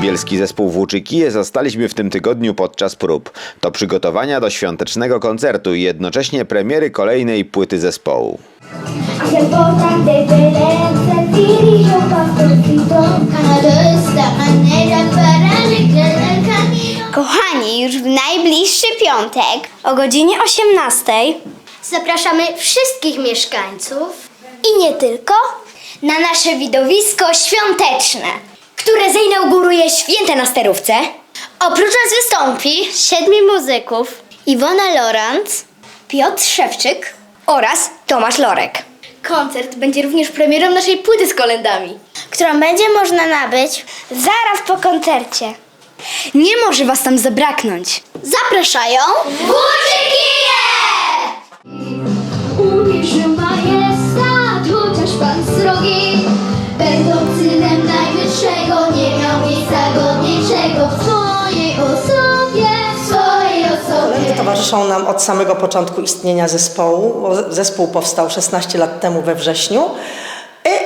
Bielski zespół Włóczykije zastaliśmy w tym tygodniu podczas prób. To przygotowania do świątecznego koncertu i jednocześnie premiery kolejnej płyty zespołu. El volcán Kochani, już w najbliższy piątek o godzinie 18 Zapraszamy wszystkich mieszkańców, i nie tylko na nasze widowisko świąteczne, które zainauguruje święte na sterówce. Oprócz nas wystąpi siedmiu muzyków Iwona Lorenz, Piotr Szewczyk oraz Tomasz Lorek. Koncert będzie również premierą naszej płyty z kolendami, którą będzie można nabyć zaraz po koncercie. Nie może was tam zabraknąć. Zapraszają! Uwierzył majestat, chociaż pan srogi najwyższego Nie miał miejsca godniejszego W swojej osobie, w swojej Kolendy osobie towarzyszą nam od samego początku istnienia zespołu. bo Zespół powstał 16 lat temu we wrześniu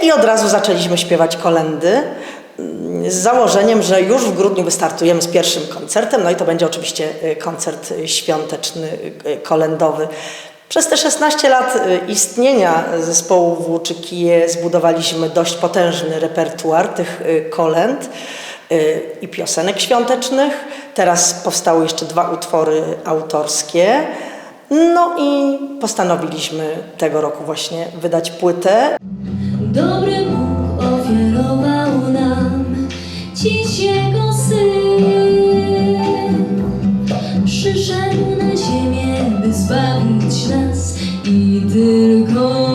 i- i od razu zaczęliśmy śpiewać kolendy z założeniem, że już w grudniu wystartujemy z pierwszym koncertem, no i to będzie oczywiście y, koncert świąteczny, y, y, kolendowy. Przez te 16 lat istnienia zespołu Włóczykije zbudowaliśmy dość potężny repertuar tych kolęd i piosenek świątecznych. Teraz powstały jeszcze dwa utwory autorskie. No i postanowiliśmy tego roku właśnie wydać płytę. Dobry Bóg ofiarował Syn. Przyszedł na ziemię, by zbawić nas i tylko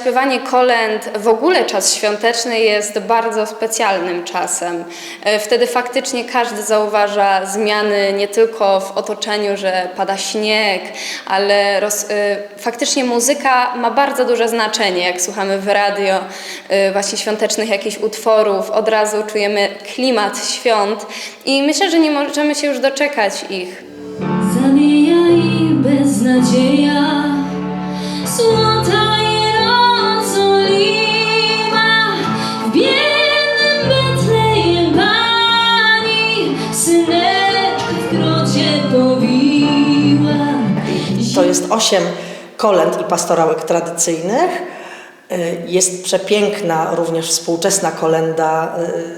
Śpiewanie kolęd, w ogóle czas świąteczny jest bardzo specjalnym czasem. E, Wtedy faktycznie każdy zauważa zmiany nie tylko w otoczeniu, że pada śnieg, ale roz, e, faktycznie muzyka ma bardzo duże znaczenie. Jak słuchamy w radio e, właśnie świątecznych jakichś utworów, od razu czujemy klimat świąt i myślę, że nie możemy się już doczekać ich. Zamija i beznadzieja, jest osiem kolęd i pastorałek tradycyjnych. Y, Jest przepiękna również współczesna kolenda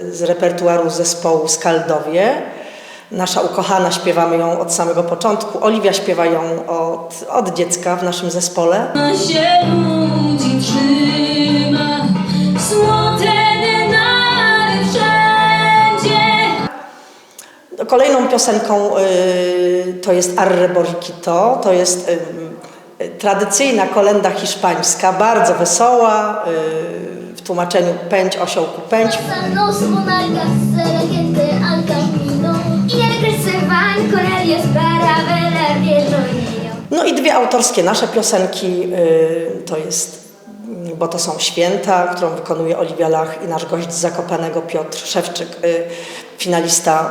y, z repertuaru zespołu Skaldowie. Nasza ukochana, śpiewamy ją od samego początku. Oliwia śpiewa ją od, od dziecka w naszym zespole. Kolejną piosenką y, to jest Arre Borikito. To jest y, y, tradycyjna kolenda hiszpańska, bardzo wesoła, w tłumaczeniu pędź osiołku pędź. No i dwie autorskie nasze piosenki, to jest, bo to są święta, którą wykonuje Oliwia Lach i nasz gość z Zakopanego Piotr Szewczyk, finalista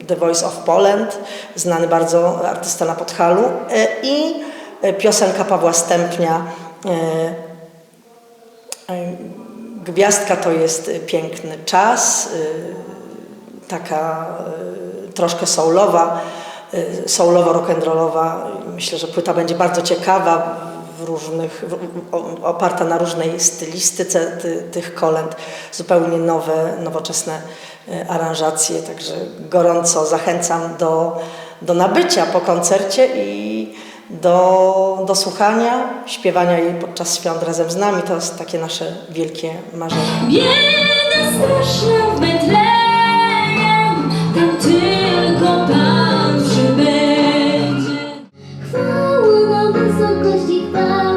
y, The Voice of Poland, znany bardzo artysta na Podhalu y, i piosenka Pawła Stępnia y, Gwiazdka to jest piękny czas, taka troszkę soulowa, soulowo rock'n'rollowa. Myślę, że płyta będzie bardzo ciekawa, w różnych, oparta na różnej stylistyce ty, tych kolęd, zupełnie nowe, nowoczesne E, aranżacje, także gorąco zachęcam do, do nabycia po koncercie i do, do słuchania, śpiewania jej podczas świąt razem z nami. To jest takie nasze wielkie marzenie. Bieda straszna w Betlejem, tam tylko Pan przybędzie. Chwały na wysokości Pan.